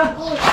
Tá.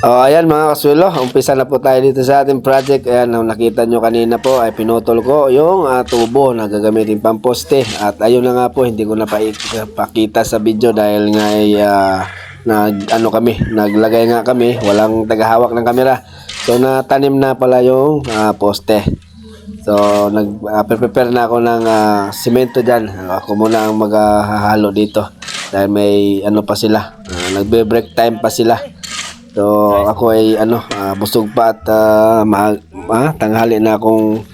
Oh, ayan mga kasulo, umpisa na po tayo dito sa ating project. Ayan, nakita nyo kanina po ay pinutol ko yung ah, tubo na gagamitin pang poste. At ayun na nga po, hindi ko na pa- pakita sa video dahil nga ay ah, nag ano kami, naglagay nga kami, walang tagahawak ng kamera. So natanim na pala yung ah, poste. So nag ah, prepare na ako ng ah, simento diyan. Ako muna ang maghahalo dito dahil may ano pa sila. ah, nagbe-break time pa sila. So ako ay ano, ah, busog pa at ah, ma- ah, tanghali na akong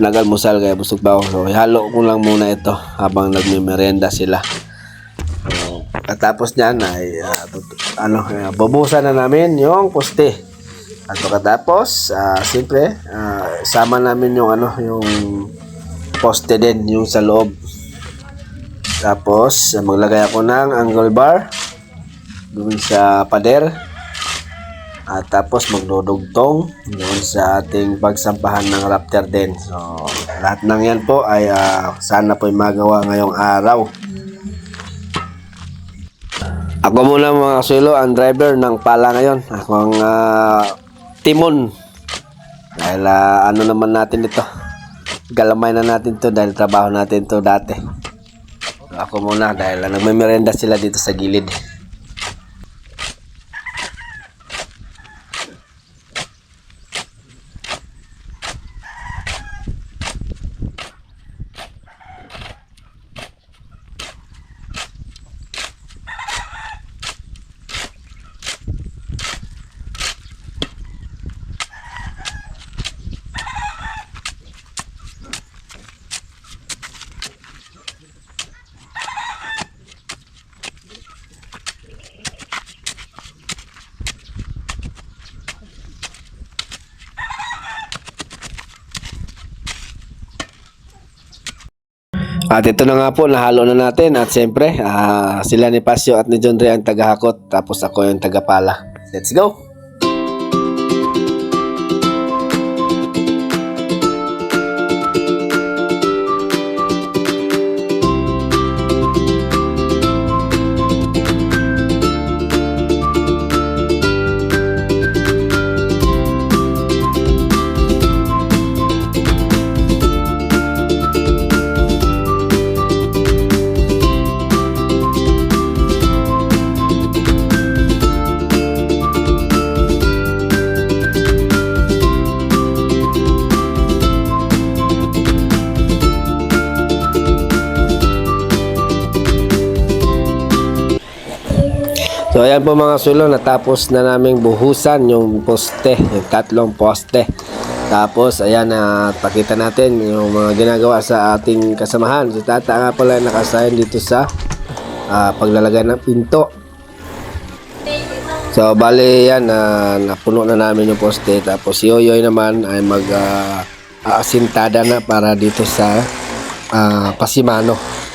nagalmusal kaya busog pa ako. So ihalo ko lang muna ito habang nagme-merienda sila. So, katapos niyan ay tut- ano, ah, bubusan na namin yung poste. At pagkatapos, ah, siyempre, ah, sama namin yung ano, yung poste din, yung sa loob. Tapos, maglagay ako ng angle bar doon sa pader. At tapos magdudugtong doon sa ating pagsampahan ng raptor din. So, lahat ng yan po ay ah, sana po magawa ngayong araw. Ako muna mga kasulo, ang driver ng pala ngayon. Ako ang ah, timon. Dahil ah, ano naman natin ito. Galamay na natin to dahil trabaho natin to dati. Ako muna dahil uh, nagmemerenda sila dito sa gilid. At ito na nga po, nahalo na natin. At siyempre, ah, sila ni Pasio at ni John Ray ang tagahakot. Tapos ako yung tagapala. Let's go! Ayan po mga sulo, natapos na naming buhusan yung poste, yung tatlong poste. Tapos ayan na pakita natin yung mga ginagawa sa ating kasamahan. Si Tata nga pala nakasayan dito sa ah, paglalagay ng pinto. So bali yan, ah, napuno na namin yung poste. Tapos si Yoyoy naman ay mag ah, aasintada na para dito sa ah, Pasimano.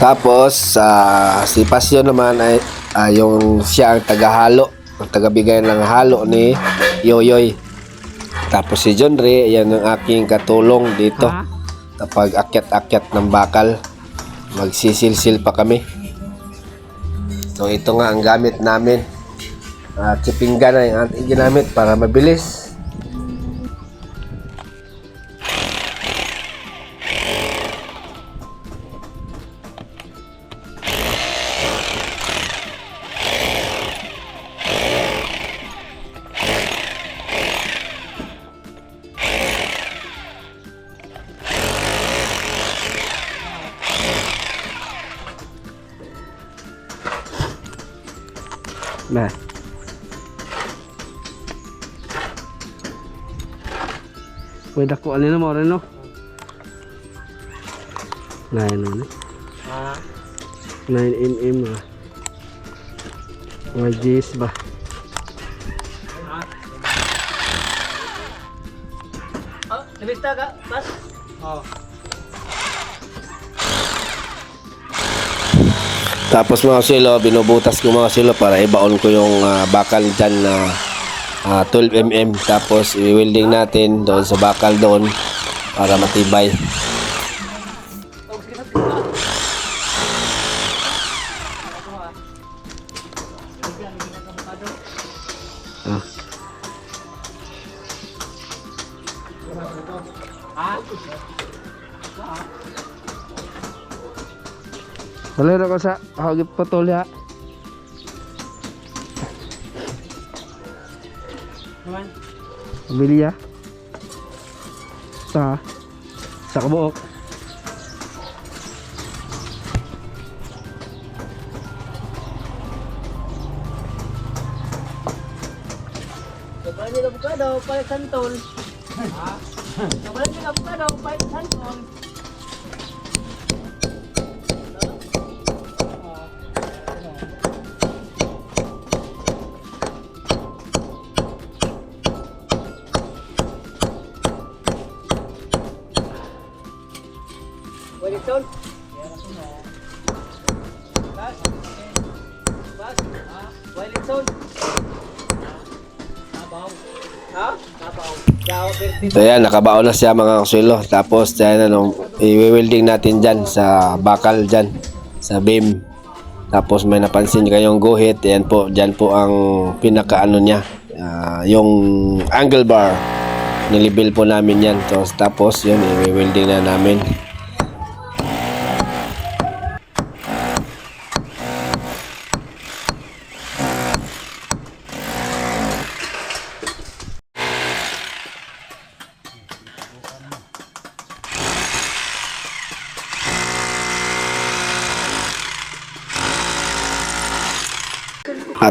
Tapos, ah, si Pasyo naman ay ah, yung siya ang tagahalo, ang tagabigay ng halo ni Yoyoy. Tapos si John Ray, yan ang aking katulong dito. Kapag akyat-akyat ng bakal, magsisilsil pa kami. So ito nga ang gamit namin. At si pinggan na yung ating ginamit para mabilis. Pwede ko ano mo rin no? Nine ano? 9 mm ah. Mga Gs ba? Oh, nabista ka? Pas? Oh. Tapos mga silo, binubutas ko mga silo para ibaon ko yung ah, bakal dyan na ah, 12mm. Tapos i-welding natin doon sa bakal doon para matibay. Ah. Wala na ko sa hagip patol ya. Bilya. Sa sa kabuok. Sobrang nila bukado, palit santol. Ha? Sobrang nila bukado, palit santol. Bas? Bas? Wilson? Tabaw. Ha? Tabaw. Tabaw, Bertin. So yan, nakabaon na siya mga kasulo. Tapos yan, ano, i-welding natin dyan sa bakal dyan, sa beam. Tapos may napansin kayong guhit, yan po, dyan po ang pinakaano niya, ah, yung angle bar. Nilibel po namin yan. So, tapos yun, i-welding na namin.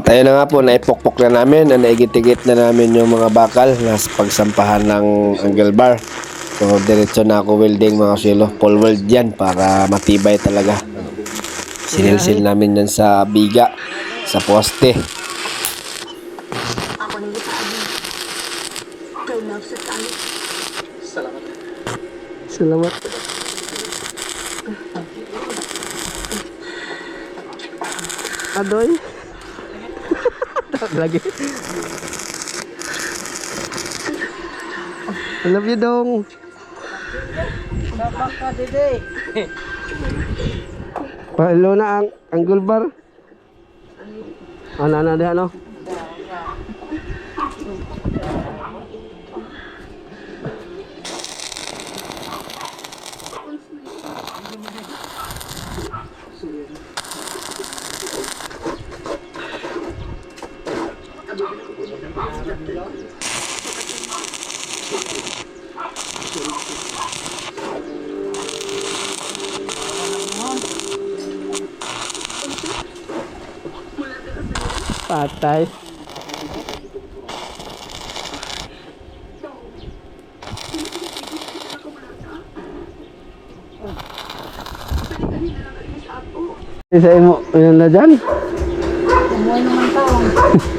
Ayun na nga po, naipokpok na namin, na naigit-igit na namin yung mga bakal na sa pagsampahan ng angle bar. So, diretso na ako welding mga silo. Full weld yan para matibay talaga. Sinilsil namin yan sa biga, sa poste. Ako nang ipaamin. Kay love sa tali. Salamat. Adoy. Lagi. I love you dong. Tapak ka, dede. Pailo na ang angle bar. Ano na diha no? Patay. Isa mo, yun na dyan. Umuwi naman taong.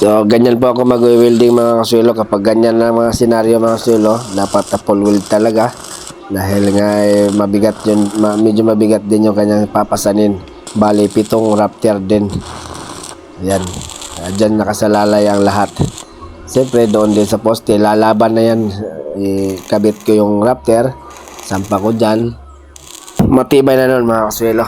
So, ganyan po ako mag-welding mga kasuelo. Kapag ganyan na mga senaryo mga kasuelo, dapat na full weld talaga. Dahil nga eh, mabigat yun, medyo mabigat din yung kanyang papasanin. Bali, pitong raptor din. Yan. Ah, Diyan nakasalalay ang lahat. Siyempre, doon din sa poste, lalaban na yan. Ikabit ko yung raptor. Sampa ko dyan. Matibay na nun mga kasuelo.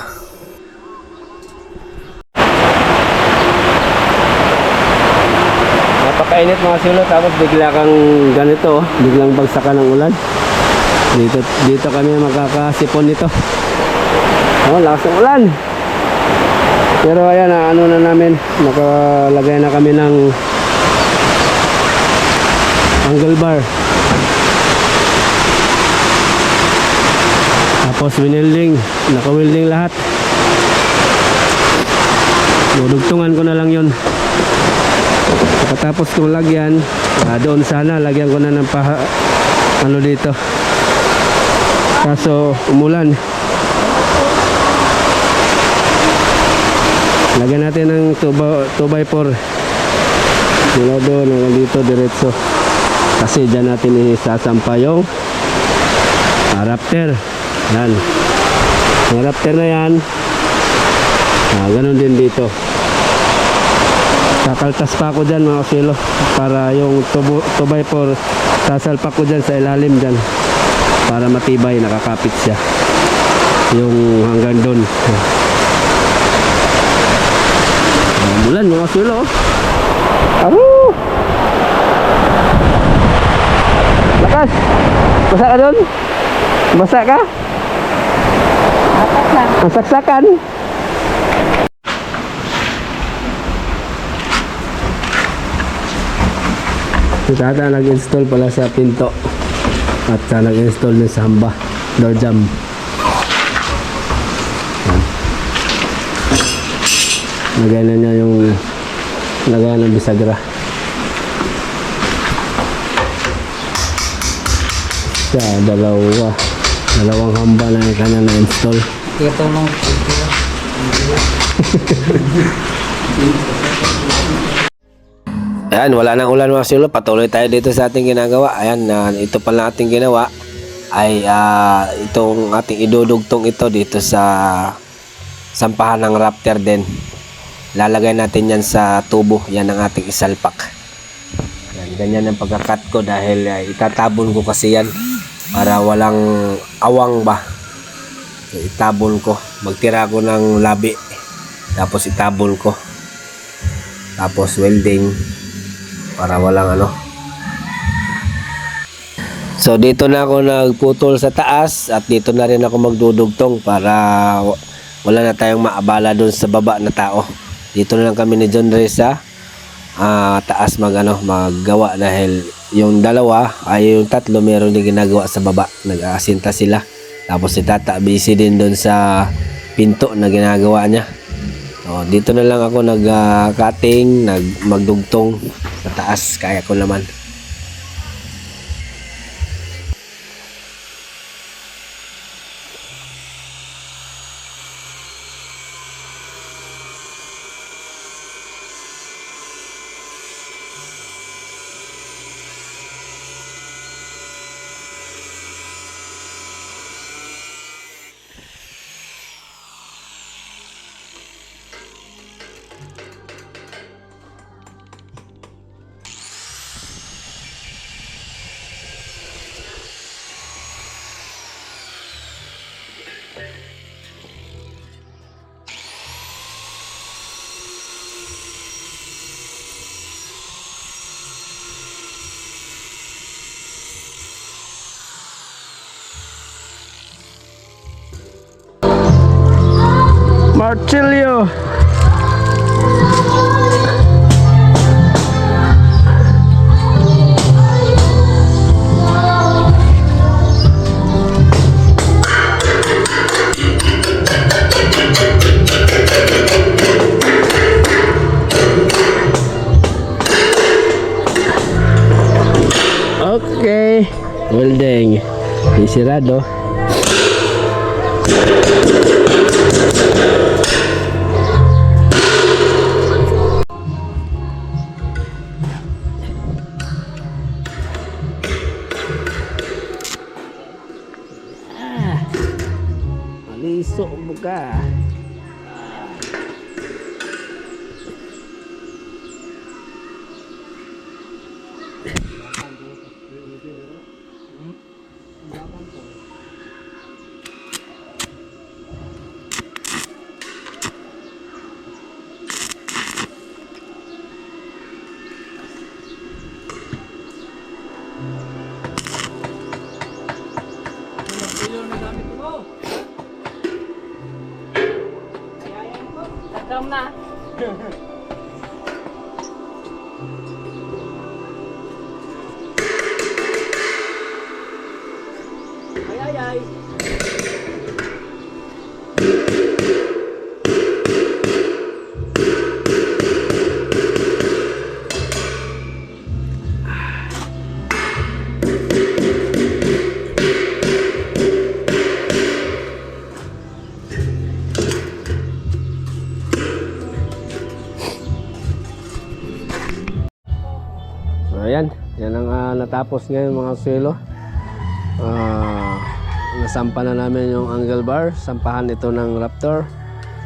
Napakainit mga silo tapos bigla kang ganito, oh. biglang bagsakan ng ulan. Dito dito kami makakasipon nito. Oh, lakas ng ulan. Pero ayan, na, ano na namin, nakalagay na kami ng angle bar. Tapos winilding, naka-welding lahat. Dudugtungan ko na lang yon. Pagkatapos kong lagyan, ah, doon sana lagyan ko na ng paha, ano dito. Kaso umulan. Lagyan natin ng 2x4 mula doon hanggang dito diretso. Kasi dyan natin isasampa yung ah, raptor. Yan. Yung raptor na yan, ah, ganun din dito. Kakaltas pa ako dyan mga kilo para yung 2x4 sasalpak ko dyan sa ilalim dyan para matibay nakakapit siya yung hanggang doon Mulan mga kilo Aro! Lakas! Basa ka doon? Basa ka? Ang saksakan? Si tata nag-install pala sa pinto. At sa nag-install din sa hamba door jam. Lagay na niya yung lagay ng bisagra. Siya dalawa. Dalawang hamba na yung kanya na-install. Ito nung Ayan, wala nang ulan mga silo. Patuloy tayo dito sa ating ginagawa. Ayan, na ito pala ating ginawa ay ah, itong ating idudugtong ito dito sa sampahan ng raptor din. Lalagay natin yan sa tubo. Yan ang ating isalpak. Ayan, ganyan ang pagkakat ko dahil ah, itatabon ko kasi yan para walang awang ba. So, itabon ko. Magtira ko ng labi. Tapos itabon ko. Tapos welding para walang ano. So dito na ako nagputol sa taas at dito na rin ako magdudugtong para wa- wala na tayong maabala doon sa baba na tao. Dito na lang kami ni John Reyes sa ah, taas mag ano, maggawa dahil yung dalawa ay yung tatlo meron din ginagawa sa baba. Nag-aasinta sila. Tapos si Tata busy din doon sa pinto na ginagawa niya. Oh, dito na lang ako nag-cutting, nag magdugtong sa taas kaya ko naman. Marcilio. Okay. Welding. Isirado. Aliso buka. So ayan, yan ang ah, natapos ngayon mga suelo. Nasampa na namin yung angle bar, sampahan ito ng Raptor.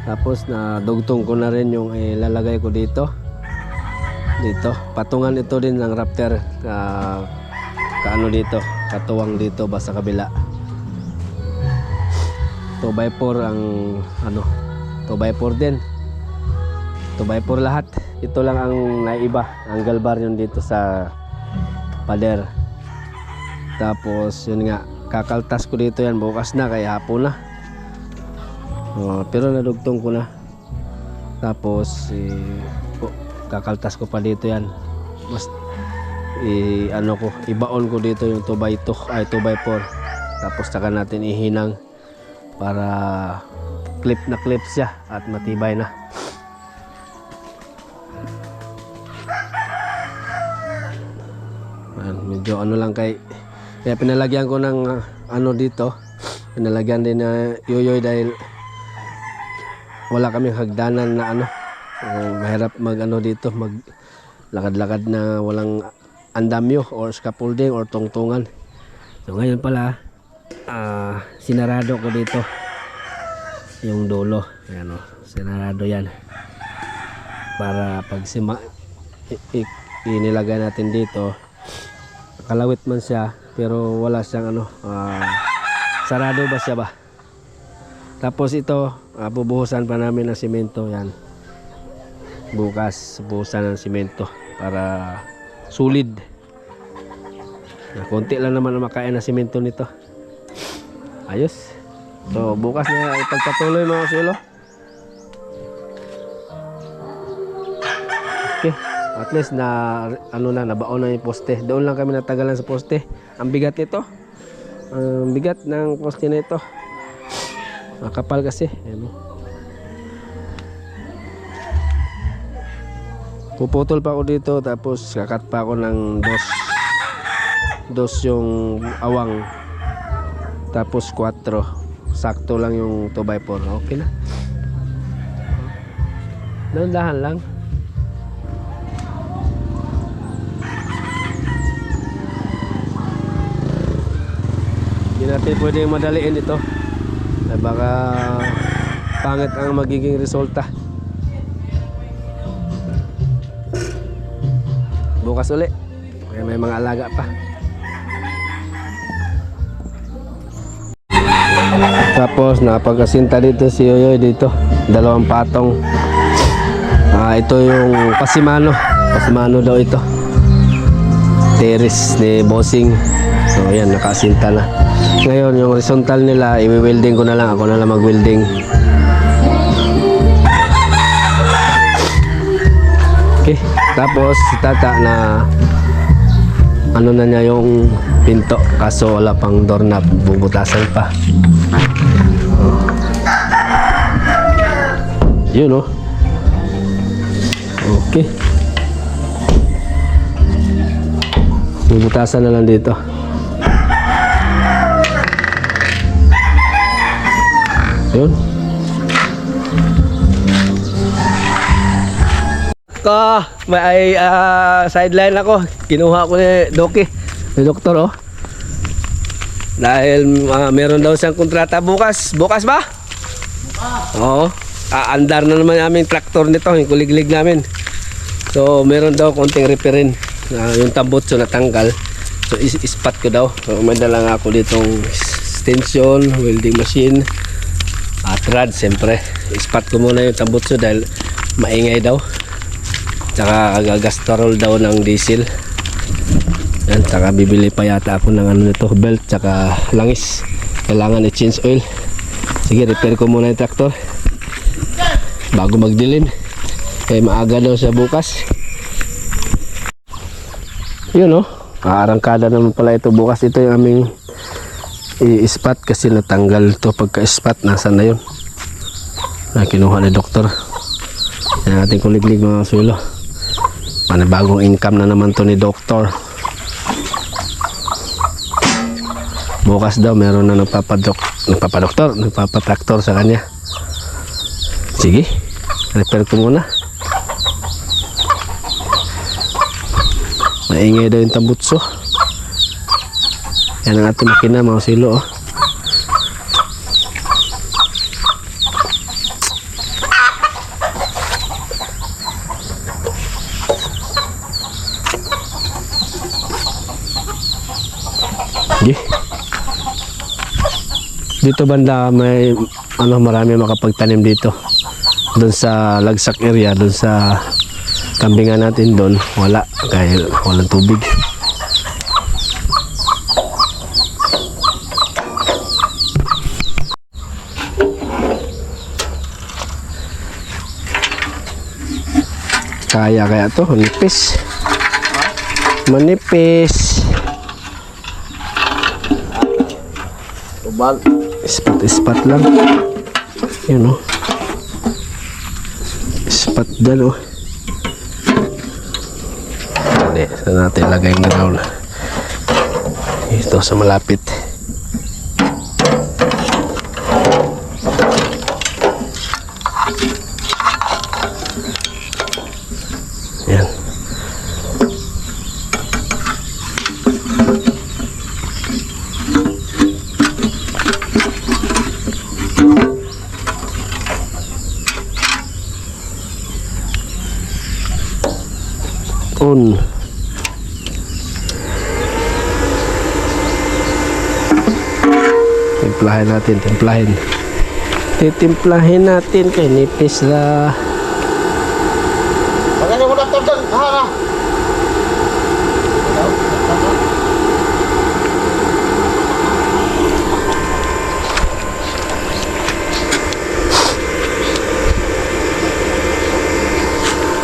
Tapos na dugtong ko na rin yung ilalagay ko dito. Dito, patungan ito din ng Raptor ka kaano dito, katuwang dito ba sa kabila. 2x4 ang ano, 2x4 din. 2x4 lahat. Ito lang ang naiba. Angle bar yun dito sa pader. Tapos yun nga, kakaltas ko dito yan bukas na kaya hapon na. Oh, pero nadugtong ko na. Tapos eh, ko- kakaltas ko pa dito yan. Mas i ano ko, ibaon ko dito yung 2x2 ay 2x4. Tapos saka natin ihinang para clip na clip siya at matibay na. Medyo ano lang kay kaya pinalagyan ko ng ah, ano dito. Pinalagyan din na yoyoy dahil wala kaming hagdanan na ano. Uh, mahirap mag ano dito mag lakad-lakad na walang andamyo or scaffolding or tungtungan. So ngayon pala ah, sinarado ko dito yung dulo. Ayan o sinarado yan. Para pag sima inilagay natin dito kalawit man siya pero wala siyang ano ah, sarado ba siya ba? Tapos ito ah, bubuhusan pa namin ng simento yan. Bukas buhusan ng simento para solid. Na konti lang naman ang makain ng simento nito. Ayos. So bukas na ipagpatuloy mga sulo at least na ano na nabaon na yung poste. Doon lang kami natagalan sa poste. Ang bigat nito. Ang bigat ng poste na ito. Makapal kasi. Ayan, puputol pa ako dito tapos kakat pa ako ng dos. Dos yung awang. Tapos 4 sakto lang yung 2x4 okay na. Dahan lang Hindi natin pwede madaliin ito. Na baka pangit ang magiging resulta. Bukas uli. Kaya may mga alaga pa. Tapos nakapag-asinta dito si Yoyoy dito. Dalawang patong. Ah, ito yung Pasimano. Pasimano daw ito. Terrace ni Bossing. So yan, nakasinta na. Ngayon, yung horizontal nila, i-welding ko na lang. Ako na lang mag-welding. Okay. Tapos, si Tata na ano na niya yung pinto. Kaso wala pang doorknob. Bubutasan pa. Yun oh. Okay. Bubutasan na lang dito. Yun. Ko, may ah, sideline ako. Kinuha ko ni Doki, ni doktor oh. Dahil ah, meron daw siyang kontrata bukas. Bukas ba? Oo. Aandar na naman namin traktor nito, yung kuliglig namin. So, meron daw konting repairin. Ah, yung tambutso natanggal. So, is ispat ko daw. So, may dala nga ako ditong extension, welding machine, at rod, siyempre. Ispat ko muna yung tambutso dahil maingay daw. Tsaka gagastarol daw ng diesel. Yan, tsaka bibili pa yata ako ng ano nito, belt, tsaka langis. Kailangan i-change oil. Sige, repair ko muna yung traktor. Bago magdilim. Eh, maaga daw siya bukas. Yun oh. Aarangkada naman pala ito bukas. Ito yung aming i-spot kasi natanggal to pagka-spot. Nasaan na yun? Na kinuha ni doktor. Yan ating kuliglig mga sulo. Panibagong income na naman to ni doktor. Bukas daw meron na nagpapadok, nagpapadoktor, nagpapatraktor sa kanya. Sige, repair ko muna. Maingay daw yung tambutso. Yan ang ating makina mga silo. Oh. Dito banda may ano marami makapagtanim dito. Doon sa Lagsak area, doon sa kambingan natin doon, wala dahil walang tubig. Kaya kaya to, manipis. Manipis. Tubag. Ispat-ispat lang. Yun oh. Ispat dyan oh. Hindi, saan natin lagay yung ground. Ito sa malapit. Natin, timplahin. Titimplahin natin kay nipis na Pagkanya mo doktor doon. Ha na.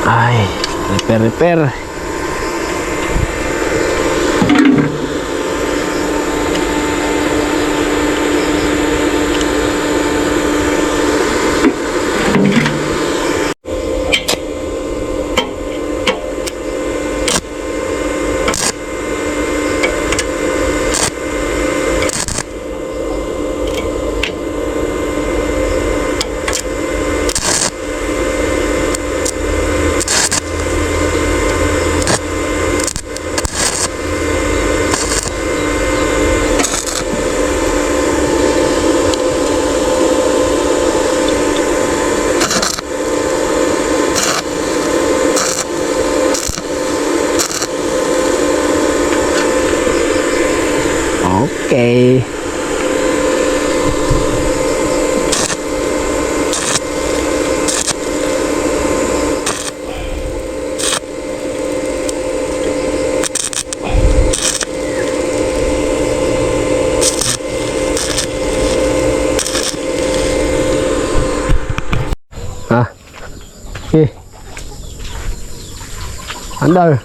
ay, repair, repair. cái à. Gì? Ảnh ơi